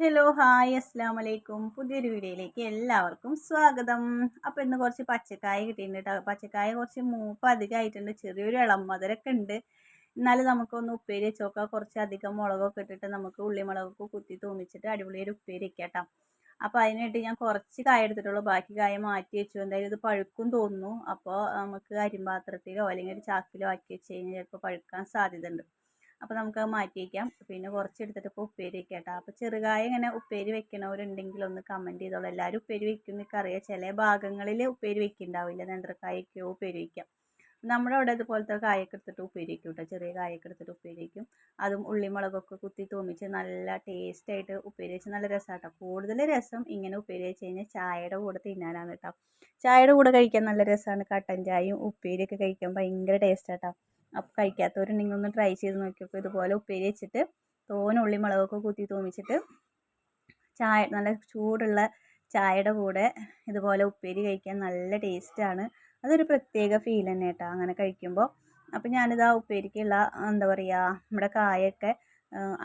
Hello hi അസ്സാം വലൈക്കും പുതിയൊരു വീഡിയോയിലേക്ക് എല്ലാവർക്കും സ്വാഗതം. അപ്പോൾ ഇന്ന് കുറച്ച് പച്ചക്കായ കിട്ടിയിട്ടുണ്ട് കേട്ടോ പച്ചക്കായ കുറച്ച് മൂപ്പ് അധികമായിട്ടുണ്ട്. ചെറിയൊരു ഇളം മധുരമൊക്കെ ഉണ്ട്. എന്നാലും നമുക്കൊന്ന് ഉപ്പേരി വെച്ച് നോക്കാം. കുറച്ച് അധികം മുളകൊക്കെ ഇട്ടിട്ട് നമുക്ക് ഉള്ളിമുളകൊക്കെ കുത്തി തൂമിച്ചിട്ട് അടിപൊളി ഒരു ഉപ്പേരി വെക്കാം കേട്ടോ അപ്പോൾ അതിനായിട്ട് ഞാൻ കുറച്ച് കായ എടുത്തിട്ടുള്ളൂ. ബാക്കി കായ മാറ്റി വെച്ചു. എന്തായാലും ഇത് പഴുക്കും തോന്നുന്നു. അപ്പോൾ നമുക്ക് അരിമ്പാത്രത്തിലോ അല്ലെങ്കിൽ ഒരു ചാക്കിലോ ആക്കി വെച്ച് കഴിഞ്ഞാൽ ചിലപ്പോൾ പഴുക്കാൻ സാധ്യത ഉണ്ട് അപ്പോൾ നമുക്ക് മാറ്റി വയ്ക്കാം പിന്നെ കുറച്ച് എടുത്തിട്ട് ഇപ്പോൾ ഉപ്പേരി വയ്ക്കാം കേട്ടോ അപ്പോൾ ചെറുകായ ഇങ്ങനെ ഉപ്പേരി വെക്കണവരുണ്ടെങ്കിൽ ഒന്ന് കമന്റ് ചെയ്തോളൂ. എല്ലാവരും ഉപ്പേരി വെക്കുന്നൊക്കെ അറിയാം. ചില ഭാഗങ്ങളിൽ ഉപ്പേരി വെക്കുന്നുണ്ടാവില്ല നേന്ത്രക്കായൊക്കെയോ ഉപ്പേരി വയ്ക്കാം നമ്മുടെ അവിടെ ഇതുപോലത്തെ കായൊക്കെ എടുത്തിട്ട് ഉപ്പേരിക്കും കേട്ടോ ചെറിയ കായൊക്കെ എടുത്തിട്ട് ഉപ്പേരിക്കും അതും ഉള്ളിമുളകൊക്കെ കുത്തി തോമിച്ച് നല്ല ടേസ്റ്റ് ആയിട്ട് വെച്ച് നല്ല രസമാട്ടോ കൂടുതൽ രസം ഇങ്ങനെ ഉപ്പേരി വെച്ച് കഴിഞ്ഞാൽ ചായയുടെ കൂടെ തിന്നാനാണ് കേട്ടോ. ചായയുടെ കൂടെ കഴിക്കാൻ നല്ല രസമാണ് കട്ടൻ ചായയും ഉപ്പേരിയൊക്കെ കഴിക്കാൻ ഭയങ്കര ടേസ്റ്റ് ആട്ടോ. അപ്പോൾ കഴിക്കാത്തവരുണ്ടെങ്കിൽ ഒന്ന് ട്രൈ ചെയ്ത് നോക്കിയപ്പോൾ ഇതുപോലെ ഉപ്പേരി വെച്ചിട്ട് തോന ഉള്ളി മുളകൊക്കെ കുത്തി തോമിച്ചിട്ട് ചായ നല്ല ചൂടുള്ള ചായയുടെ കൂടെ ഇതുപോലെ ഉപ്പേരി കഴിക്കാൻ നല്ല ടേസ്റ്റാണ് അതൊരു പ്രത്യേക ഫീൽ തന്നെ കേട്ടോ അങ്ങനെ കഴിക്കുമ്പോൾ അപ്പോൾ ഞാനിത് ആ ഉപ്പേരിക്കുള്ള എന്താ പറയുക നമ്മുടെ കായൊക്കെ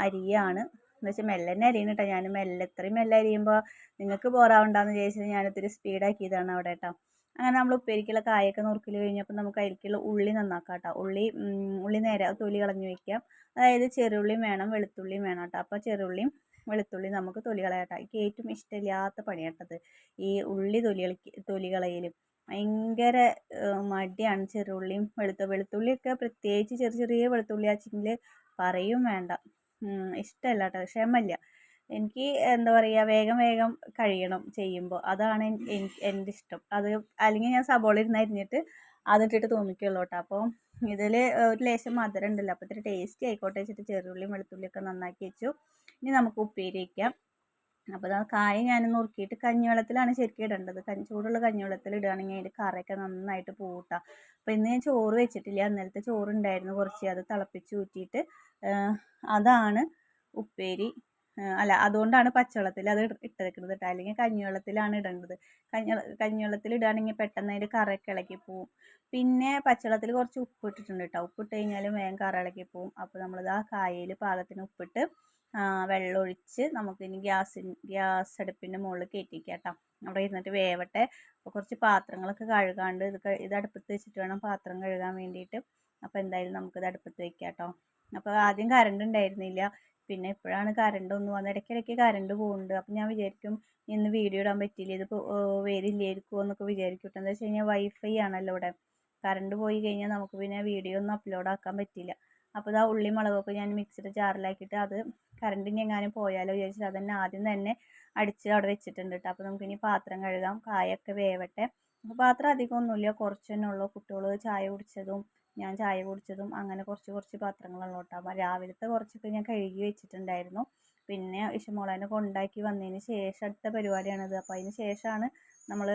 അരിയാണ്. എന്ന് വെച്ചാൽ മെല്ലെ തന്നെ അരിയണം കേട്ടോ ഞാൻ മെല്ലെ ഇത്രയും മെല്ലെ അരിയുമ്പോൾ നിങ്ങൾക്ക് ബോറാവണ്ടെന്ന് വിചാരിച്ചിട്ട് ഞാനിത്തിരി സ്പീഡാക്കിയതാണ് അവിടെ കേട്ടോ അങ്ങനെ നമ്മൾ ഉപ്പേരിക്കുള്ള കായൊക്കെ നുറുക്കിൽ കഴിഞ്ഞപ്പോൾ നമുക്ക് അതിലേക്കുള്ള ഉള്ളി നന്നാക്കാം കേട്ടോ ഉള്ളി ഉള്ളി നേരെ തൊലി കളഞ്ഞു വയ്ക്കാം അതായത് ചെറുള്ളിയും വേണം വെളുത്തുള്ളിയും വേണം കേട്ടോ അപ്പോൾ ചെറുള്ളിയും വെളുത്തുള്ളി നമുക്ക് തൊലി കളയാട്ടോ എനിക്ക് ഏറ്റവും ഇഷ്ടമില്ലാത്ത പണിയാട്ടത്. ഈ ഉള്ളി തൊലി തൊലി കളയലും ഭയങ്കര മടിയാണ് ചെറുള്ളിയും വെളുത്ത വെളുത്തുള്ളിയൊക്കെ പ്രത്യേകിച്ച് ചെറിയ ചെറിയ വെളുത്തുള്ളി ആച്ചെങ്കിൽ പറയും വേണ്ട. ഇഷ്ടമല്ല കേട്ടോ ക്ഷമല്ല എനിക്ക് എന്താ പറയുക വേഗം വേഗം കഴിയണം ചെയ്യുമ്പോൾ അതാണ് എനിക്ക് എന്റെ ഇഷ്ടം. അത് അല്ലെങ്കിൽ ഞാൻ സബോള ഇരുന്ന് അരിഞ്ഞിട്ട് അതിട്ടിട്ട് തോന്നിക്കുള്ളൂ കേട്ടോ അപ്പോൾ ഇതിൽ ഒരു ലേശം മധുരം ഉണ്ടല്ലോ. അപ്പോൾ ഇത്തിരി ടേസ്റ്റി ആയിക്കോട്ടെ. വെച്ചിട്ട് ചെറുള്ളിയും വെളുത്തുള്ളിയൊക്കെ നന്നാക്കി വെച്ചു. ഇനി നമുക്ക് ഉപ്പേരി വയ്ക്കാം അപ്പോൾ ആ കായ ഞാൻ നുറുക്കിയിട്ട് കഞ്ഞിവെള്ളത്തിലാണ് ശരിക്കും ഇടേണ്ടത്. കഞ്ഞി ചൂടുള്ള കഞ്ഞിവെള്ളത്തിൽ ഇടുകയാണെങ്കിൽ അതിന്റെ കറയൊക്കെ നന്നായിട്ട് പൂട്ടാം. അപ്പോൾ ഇന്ന് ഞാൻ ചോറ് വെച്ചിട്ടില്ല. അന്നലത്തെ ചോറ് ഉണ്ടായിരുന്നു കുറച്ച്. അത് തിളപ്പിച്ച് ഊറ്റിയിട്ട് അതാണ് ഉപ്പേരി. അല്ല അതുകൊണ്ടാണ് പച്ചവെള്ളത്തിൽ അത് ഇട്ടിരിക്കുന്നത് കേട്ടോ. അല്ലെങ്കിൽ കഞ്ഞിവെള്ളത്തിലാണ് ഇടേണ്ടത്. കഞ്ഞി കഞ്ഞിവെള്ളത്തിൽ ഇടുകയാണെങ്കിൽ പെട്ടെന്ന് അതിന്റെ കറയൊക്കെ ഇളക്കി പോവും. പിന്നെ പച്ചവെള്ളത്തിൽ കുറച്ച് ഉപ്പ് ഇട്ടിട്ടുണ്ട് കേട്ടോ. ഉപ്പിട്ട് കഴിഞ്ഞാൽ വേഗം കറ ഇളക്കി പോവും. അപ്പോൾ നമ്മളിത് ആ കായയിൽ പാകത്തിന് ഉപ്പിട്ട് വെള്ളമൊഴിച്ച് നമുക്കിനി ഗ്യാസ് ഗ്യാസ് അടുപ്പിന്റെ മുകളിൽ കയറ്റിക്കാം കേട്ടോ അവിടെ ഇരുന്നിട്ട് വേവട്ടെ. അപ്പോൾ കുറച്ച് പാത്രങ്ങളൊക്കെ കഴുകാണ്ട് ഇത് ഇത് അടുപ്പത്ത് വെച്ചിട്ട് വേണം പാത്രം കഴുകാൻ വേണ്ടിയിട്ട്. അപ്പോൾ എന്തായാലും നമുക്കിത് അടുപ്പത്ത് വെക്കാം കേട്ടോ അപ്പോൾ ആദ്യം കറണ്ട് ഉണ്ടായിരുന്നില്ല. പിന്നെ ഇപ്പോഴാണ് കറണ്ട് ഒന്ന് വന്നത് ഇടയ്ക്കിടയ്ക്ക് കറണ്ട് പോകുന്നുണ്ട് അപ്പം ഞാൻ വിചാരിക്കും ഇന്ന് വീഡിയോ ഇടാൻ പറ്റില്ല ഇത് വരില്ലായിരിക്കുമോ എന്നൊക്കെ വിചാരിക്കും എന്താ വെച്ച് കഴിഞ്ഞാൽ വൈഫൈ ആണല്ലോ ഇവിടെ. കറണ്ട് പോയി കഴിഞ്ഞാൽ നമുക്ക് പിന്നെ വീഡിയോ ഒന്നും അപ്ലോഡ് ആക്കാൻ പറ്റില്ല അപ്പോൾ ആ ഉള്ളി മുളകൊക്കെ ഞാൻ മിക്സിയുടെ ജാറിലാക്കിയിട്ട് അത് കറണ്ടിന് എങ്ങാനും പോയാലോ വിചാരിച്ചിട്ട് അതന്നെ ആദ്യം തന്നെ അടിച്ച് അവിടെ വെച്ചിട്ടുണ്ട് കേട്ടോ അപ്പോൾ നമുക്കിനി പാത്രം കഴുകാം. കായൊക്കെ വേവട്ടെ. അപ്പോൾ പാത്രം അധികം ഒന്നുമില്ല. കുറച്ച് തന്നെ ഉള്ളൂ. കുട്ടികൾ ചായ കുടിച്ചതും ഞാൻ ചായ കുടിച്ചതും അങ്ങനെ കുറച്ച് കുറച്ച് പാത്രങ്ങളുള്ളൂ കേട്ടോ അപ്പോൾ രാവിലത്തെ കുറച്ചൊക്കെ ഞാൻ കഴുകി വെച്ചിട്ടുണ്ടായിരുന്നു. പിന്നെ ഇഷമോളേനെ കൊണ്ടാക്കി വന്നതിന് ശേഷം അടുത്ത പരിപാടിയാണിത്. അപ്പോൾ അതിന് ശേഷമാണ് നമ്മൾ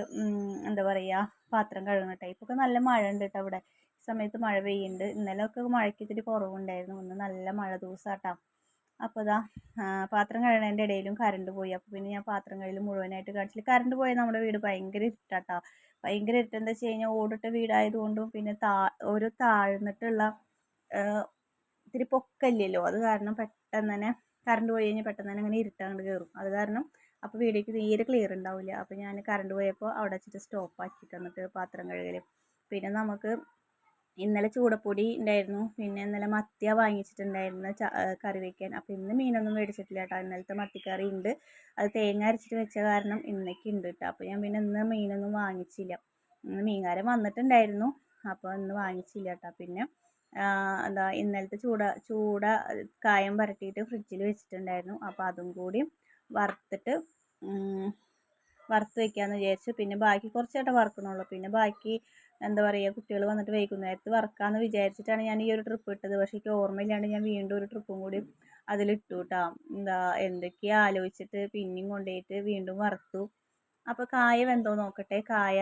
എന്താ പറയുക പാത്രം കഴുകുന്ന ടൈപ്പൊക്കെ നല്ല മഴ ഉണ്ട് കേട്ടോ ഇവിടെ. സമയത്ത് മഴ പെയ്യുന്നുണ്ട് ഇന്നലെ ഒക്കെ മഴയ്ക്ക് ഇത്തിരി കുറവുണ്ടായിരുന്നു. ഇന്ന് നല്ല മഴ ദിവസമാട്ടോ അപ്പോൾ ഇതാ പാത്രം കഴുകുന്നതിന്റെ ഇടയിലും കറണ്ട് പോയി. അപ്പോൾ പിന്നെ ഞാൻ പാത്രം കഴുകൽ മുഴുവനായിട്ട് കാണിച്ചില്ല. കറണ്ട് പോയാൽ നമ്മുടെ വീട് ഭയങ്കര ഇരുട്ടാട്ടോ. ഭയങ്കര ഇരുട്ട്. എന്താ വെച്ച് കഴിഞ്ഞാൽ ഓടിട്ട വീടായതുകൊണ്ടും പിന്നെ താ ഒരു താഴ്ന്നിട്ടുള്ള ഇത്തിരി പൊക്കല്ലല്ലോ അത് കാരണം പെട്ടെന്ന് തന്നെ കറണ്ട് പോയി കഴിഞ്ഞാൽ പെട്ടെന്ന് തന്നെ അങ്ങനെ ഇരുട്ടാണ്ട് കയറും അത് കാരണം അപ്പോൾ വീഡിയോക്ക് തീരെ ക്ലിയർ ഉണ്ടാവില്ല. അപ്പോൾ ഞാൻ കറണ്ട് പോയപ്പോൾ അവിടെ വെച്ചിട്ട് സ്റ്റോപ്പ് ആക്കിയിട്ട് വന്നിട്ട് പാത്രം കഴുകൽ പിന്നെ നമുക്ക് ഇന്നലെ ചൂടപ്പൊടി ഉണ്ടായിരുന്നു. പിന്നെ ഇന്നലെ മത്തിയ വാങ്ങിച്ചിട്ടുണ്ടായിരുന്നു കറി വയ്ക്കാൻ അപ്പോൾ ഇന്ന് മീനൊന്നും മേടിച്ചിട്ടില്ല കേട്ടോ. ഇന്നലത്തെ മത്തിക്കറി ഉണ്ട്. അത് തേങ്ങ അരച്ചിട്ട് വെച്ച കാരണം ഇന്നേക്ക് ഉണ്ട് കേട്ടോ. അപ്പോൾ ഞാൻ പിന്നെ ഇന്ന് മീനൊന്നും വാങ്ങിച്ചില്ല. ഇന്ന് മീൻകാരൻ വന്നിട്ടുണ്ടായിരുന്നു. അപ്പോൾ ഇന്ന് വാങ്ങിച്ചില്ല കേട്ടോ. പിന്നെ എന്താ ഇന്നലത്തെ ചൂട ചൂട കായം പരട്ടിയിട്ട് ഫ്രിഡ്ജിൽ വെച്ചിട്ടുണ്ടായിരുന്നു. അപ്പോൾ അതും കൂടി വറുത്തിട്ട് വറുത്ത് വെക്കാമെന്ന് വിചാരിച്ചു. പിന്നെ ബാക്കി കുറച്ചായിട്ട് വറുക്കണുള്ളൂ. പിന്നെ ബാക്കി എന്താ പറയുക കുട്ടികൾ വന്നിട്ട് വൈകുന്നേരത്ത് വറക്കാമെന്ന് വിചാരിച്ചിട്ടാണ് ഞാൻ ഈ ഒരു ട്രിപ്പ് ഇട്ടത്. പക്ഷേ എനിക്ക് ഓർമ്മയില്ലാണ്ട് ഞാൻ വീണ്ടും ഒരു ട്രിപ്പും കൂടി അതിലിട്ടു കേട്ടോ എന്താ എന്തൊക്കെയാ ആലോചിച്ചിട്ട് പിന്നെയും കൊണ്ടുപോയിട്ട് വീണ്ടും വറുത്തു. അപ്പോൾ കായ വെന്തോ നോക്കട്ടെ. കായ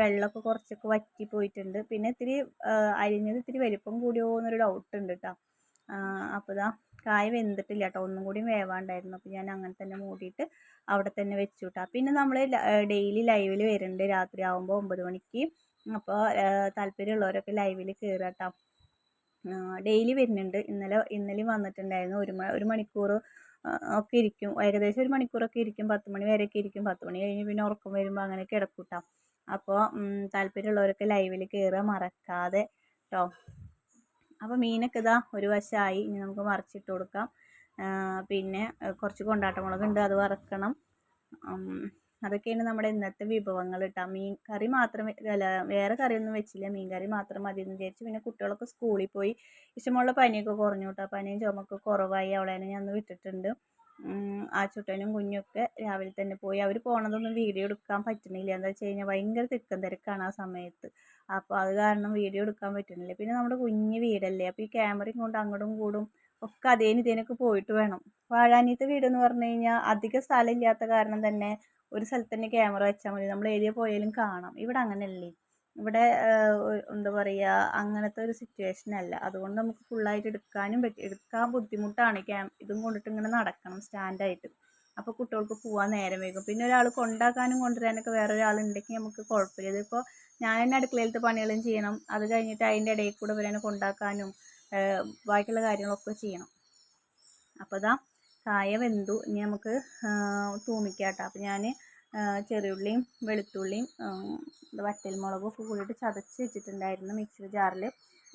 വെള്ളമൊക്കെ കുറച്ചൊക്കെ വറ്റി പോയിട്ടുണ്ട്. പിന്നെ ഇത്തിരി അരിഞ്ഞത് ഇത്തിരി വലിപ്പം കൂടിയോ എന്നൊരു ഡൗട്ട് ഉണ്ട് കേട്ടോ അപ്പോൾ ഇതാ കായ വെന്തിട്ടില്ല കേട്ടോ ഒന്നും കൂടി വേവാണ്ടായിരുന്നു. അപ്പോൾ ഞാൻ അങ്ങനെ തന്നെ മൂടിയിട്ട് അവിടെ തന്നെ വെച്ചു കേട്ടോ പിന്നെ നമ്മൾ ഡെയിലി ലൈവിൽ വരുന്നുണ്ട് രാത്രി ആകുമ്പോൾ ഒമ്പത് മണിക്ക്. അപ്പോൾ താല്പര്യമുള്ളവരൊക്കെ ലൈവിൽ കയറുക കേട്ടോ ഡെയിലി വരുന്നുണ്ട്. ഇന്നലെ ഇന്നലെയും വന്നിട്ടുണ്ടായിരുന്നു. ഒരു ഒരു മണിക്കൂർ ഒക്കെ ഇരിക്കും. ഏകദേശം ഒരു മണിക്കൂറൊക്കെ ഇരിക്കും. പത്ത് മണി വരെയൊക്കെ ഇരിക്കും. പത്ത് മണി കഴിഞ്ഞ് പിന്നെ ഉറക്കം വരുമ്പോൾ അങ്ങനെ കിടക്കൂട്ടാം. കേട്ടോ അപ്പോൾ താല്പര്യമുള്ളവരൊക്കെ ലൈവിൽ കയറുക മറക്കാതെ കേട്ടോ അപ്പോൾ മീനൊക്കെ ഇതാ ഒരു വശമായി ഇനി നമുക്ക് മറിച്ചിട്ട് കൊടുക്കാം. പിന്നെ കുറച്ച് കൊണ്ടാട്ടമുളകുണ്ട്. അത് വറക്കണം. അതൊക്കെയാണ് നമ്മുടെ ഇന്നത്തെ വിഭവങ്ങൾ കേട്ടോ. മീൻ കറി മാത്രം അല്ല വേറെ കറിയൊന്നും വെച്ചില്ല. മീൻ കറി മാത്രം മതി എന്ന് വിചാരിച്ച് പിന്നെ കുട്ടികളൊക്കെ സ്കൂളിൽ പോയി ഇഷ്ടമുള്ള പനിയൊക്കെ കുറഞ്ഞു കേട്ടോ. പനിയും ചുമക്ക് കുറവായി. അവളെ ഞാൻ വിട്ടിട്ടുണ്ട്. ആ ചുട്ടനും കുഞ്ഞൊക്കെ രാവിലെ തന്നെ പോയി. അവർ പോണതൊന്നും വീഡിയോ എടുക്കാൻ പറ്റുന്നില്ല. എന്താ വെച്ച് കഴിഞ്ഞാൽ ഭയങ്കര തിക്കം തിരക്കാണ് ആ സമയത്ത്. അപ്പോൾ അത് കാരണം വീഡിയോ എടുക്കാൻ പറ്റുന്നില്ല. പിന്നെ നമ്മുടെ കുഞ്ഞ് വീടല്ലേ? അപ്പോൾ ഈ ക്യാമറയും കൊണ്ട് അങ്ങോട്ടും കൂടും ഒക്കെ അതേന് ഇതേനൊക്കെ പോയിട്ട് വേണം. വാഴാനീത്തെ വീടെന്ന് പറഞ്ഞു കഴിഞ്ഞാൽ അധിക സ്ഥലം ഇല്ലാത്ത കാരണം തന്നെ ഒരു സ്ഥലത്ത് തന്നെ ക്യാമറ വെച്ചാൽ മതി. നമ്മൾ ഏരിയ പോയാലും കാണാം. ഇവിടെ അങ്ങനെയല്ലേ? ഇവിടെ എന്താ പറയുക അങ്ങനത്തെ ഒരു സിറ്റുവേഷൻ അല്ല. അതുകൊണ്ട് നമുക്ക് ഫുള്ളായിട്ട് എടുക്കാനും പറ്റും എടുക്കാൻ ബുദ്ധിമുട്ടാണ് ക്യാം ഇതും കൊണ്ടിട്ട് ഇങ്ങനെ നടക്കണം സ്റ്റാൻഡായിട്ട് അപ്പോൾ കുട്ടികൾക്ക് പോകാൻ നേരം വൈകും. പിന്നെ ഒരാൾ കൊണ്ടാക്കാനും കൊണ്ടുവരാനൊക്കെ വേറെ ഒരാളുണ്ടെങ്കിൽ നമുക്ക് കുഴപ്പമില്ല. ഇതിപ്പോൾ ഞാൻ തന്നെ അടുക്കളയിലത്തെ പണികളും ചെയ്യണം. അത് കഴിഞ്ഞിട്ട് അതിന്റെ ഇടയിൽ കൂടെ ഇവരെ കൊണ്ടാക്കാനും ബാക്കിയുള്ള കാര്യങ്ങളൊക്കെ ചെയ്യണം. അപ്പോൾ ഇതാ കായ വെന്തു. ഇനി നമുക്ക് തൂമിക്കാം കേട്ടോ അപ്പോൾ ഞാൻ ചെറിയുള്ളിയും വെളുത്തുള്ളിയും വറ്റൽമുളകും ഒക്കെ കൂടിയിട്ട് ചതച്ച് വെച്ചിട്ടുണ്ടായിരുന്നു മിക്സി ജാറിൽ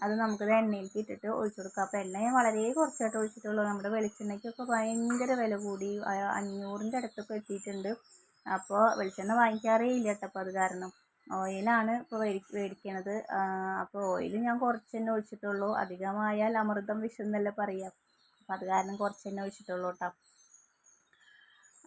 അത് നമുക്കത് എണ്ണയിലേക്ക് ഇട്ടിട്ട് ഒഴിച്ചു കൊടുക്കാം. അപ്പോൾ എണ്ണ ഞാൻ വളരെ കുറച്ചായിട്ട് ഒഴിച്ചിട്ടുള്ളൂ. നമ്മുടെ വെളിച്ചെണ്ണയ്ക്കൊക്കെ ഭയങ്കര വില കൂടി. അഞ്ഞൂറിന്റെ അടുത്തൊക്കെ എത്തിയിട്ടുണ്ട്. അപ്പോൾ വെളിച്ചെണ്ണ വാങ്ങിക്കാറേ ഇല്ല കേട്ടോ. അപ്പോൾ അത് കാരണം. ഓയിലാണ് ഇപ്പോൾ മേടിക്കണത് അപ്പോൾ ഓയിൽ ഞാൻ കുറച്ച് തന്നെ ഒഴിച്ചിട്ടുള്ളൂ. അധികമായാൽ അമൃതം വിഷം എന്നല്ലേ പറയുക അപ്പം അത് കാരണം കുറച്ച് തന്നെ ഒഴിച്ചിട്ടുള്ളൂ കേട്ടോ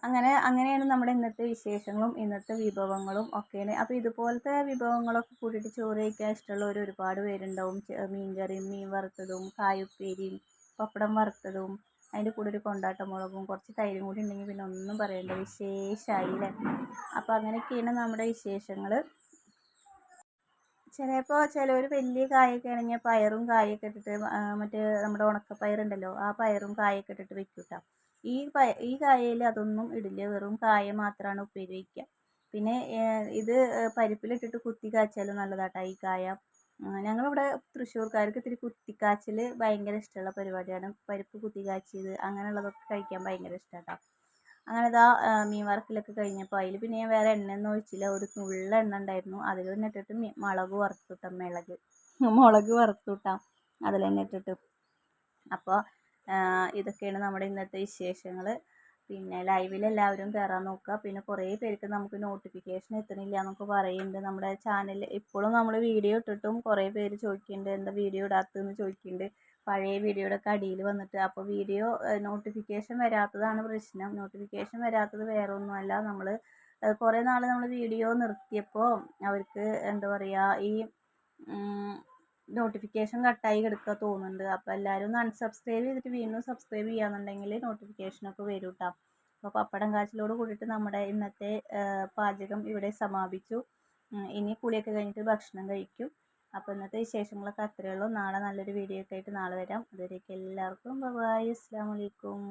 അങ്ങനെ അങ്ങനെയാണ് നമ്മുടെ ഇന്നത്തെ വിശേഷങ്ങളും ഇന്നത്തെ വിഭവങ്ങളും ഒക്കെയാണ്. അപ്പോൾ ഇതുപോലത്തെ വിഭവങ്ങളൊക്കെ കൂട്ടിയിട്ട് ചോറ് കഴിക്കാൻ ഇഷ്ടമുള്ളവർ ഒരുപാട് പേരുണ്ടാവും. മീൻകറിയും മീൻ വറുത്തതും കായുപ്പേരിയും പപ്പടം വറുത്തതും അതിന്റെ കൂടെ ഒരു കൊണ്ടാട്ട മുളകും കുറച്ച് തൈരും കൂടി ഉണ്ടെങ്കിൽ പിന്നെ ഒന്നും പറയണ്ട വിശേഷമായില്ലേ അപ്പോൾ അങ്ങനെയൊക്കെയാണ് നമ്മുടെ വിശേഷങ്ങൾ ചിലപ്പോൾ ചിലർ വലിയ കായൊക്കെ ആണെങ്കിൽ പയറും കായൊക്കെ ഇട്ടിട്ട് മറ്റേ നമ്മുടെ ഉണക്കപ്പയറുണ്ടല്ലോ ആ പയറും കായൊക്കെ ഇട്ടിട്ട് വെക്കും കേട്ടോ ഈ പയ ഈ കായയിൽ അതൊന്നും ഇടില്ല വെറും കായ മാത്രമാണ് ഉപ്പേരി വയ്ക്കുക പിന്നെ ഇത് പരിപ്പിലിട്ടിട്ട് കുത്തി കാച്ചാലും നല്ലതാട്ടോ ഈ കായ. ഞങ്ങളിവിടെ തൃശ്ശൂർക്കാർക്ക് ഇത്തിരി കുത്തിക്കാച്ചൽ ഭയങ്കര ഇഷ്ടമുള്ള പരിപാടിയാണ്. പരിപ്പ് കുത്തി കാച്ചിയത് അങ്ങനെയുള്ളതൊക്കെ കഴിക്കാൻ ഭയങ്കര ഇഷ്ടമാണ് അങ്ങനെ ഇതാ മീൻ വറക്കലൊക്കെ കഴിഞ്ഞപ്പോൾ അതിൽ പിന്നെ ഞാൻ വേറെ എണ്ണയൊന്നും ഒഴിച്ചില്ല. ഒരു നുള്ള എണ്ണ ഉണ്ടായിരുന്നു. അതിൽ തന്നെ ഇട്ടിട്ട് മുളക് വറുത്തുട്ടാം മിളക്. മുളക് വറുത്തുട്ടാം അതിൽ തന്നെ ഇട്ടിട്ട്. അപ്പോൾ ഇതൊക്കെയാണ് നമ്മുടെ ഇന്നത്തെ വിശേഷങ്ങൾ പിന്നെ ലൈവിൽ എല്ലാവരും കയറാൻ നോക്കുക. പിന്നെ കുറേ പേർക്ക് നമുക്ക് നോട്ടിഫിക്കേഷൻ എത്തണില്ല എന്നൊക്കെ പറയുന്നുണ്ട്. നമ്മുടെ ചാനലിൽ ഇപ്പോഴും നമ്മൾ വീഡിയോ ഇട്ടിട്ടും കുറേ പേര് ചോദിക്കുന്നുണ്ട് എന്താ വീഡിയോ ഇടാത്തതെന്ന് ചോദിക്കുന്നുണ്ട്. പഴയ വീഡിയോയുടെ അടിയിൽ വന്നിട്ട്. അപ്പോൾ വീഡിയോ നോട്ടിഫിക്കേഷൻ വരാത്തതാണ് പ്രശ്നം. നോട്ടിഫിക്കേഷൻ വരാത്തത് വേറെ ഒന്നുമല്ല നമ്മൾ കുറേ നാൾ നമ്മൾ വീഡിയോ നിർത്തിയപ്പോൾ അവർക്ക് എന്താ പറയുക ഈ നോട്ടിഫിക്കേഷൻ കട്ടായി കിടക്കുക തോന്നുന്നുണ്ട്. അപ്പോൾ എല്ലാവരും ഒന്ന് അൺസബ്സ്ക്രൈബ് ചെയ്തിട്ട് വീണ്ടും സബ്സ്ക്രൈബ് ചെയ്യാന്നുണ്ടെങ്കിൽ നോട്ടിഫിക്കേഷനൊക്കെ വരും കേട്ടോ അപ്പോൾ പപ്പടം കാച്ചിലോട് കൂടിയിട്ട് നമ്മുടെ ഇന്നത്തെ പാചകം ഇവിടെ സമാപിച്ചു. ഇനി കുളിയൊക്കെ കഴിഞ്ഞിട്ട് ഭക്ഷണം കഴിക്കും. അപ്പോൾ ഇന്നത്തെ വിശേഷങ്ങളൊക്കെ അത്രയേ ഉള്ളൂ. നാളെ നല്ലൊരു വീഡിയോ ഒക്കെ ആയിട്ട് നാളെ വരാം. അതുവരേക്കും എല്ലാവർക്കും ബൈ ബൈ അസ്സലാമു വലൈക്കും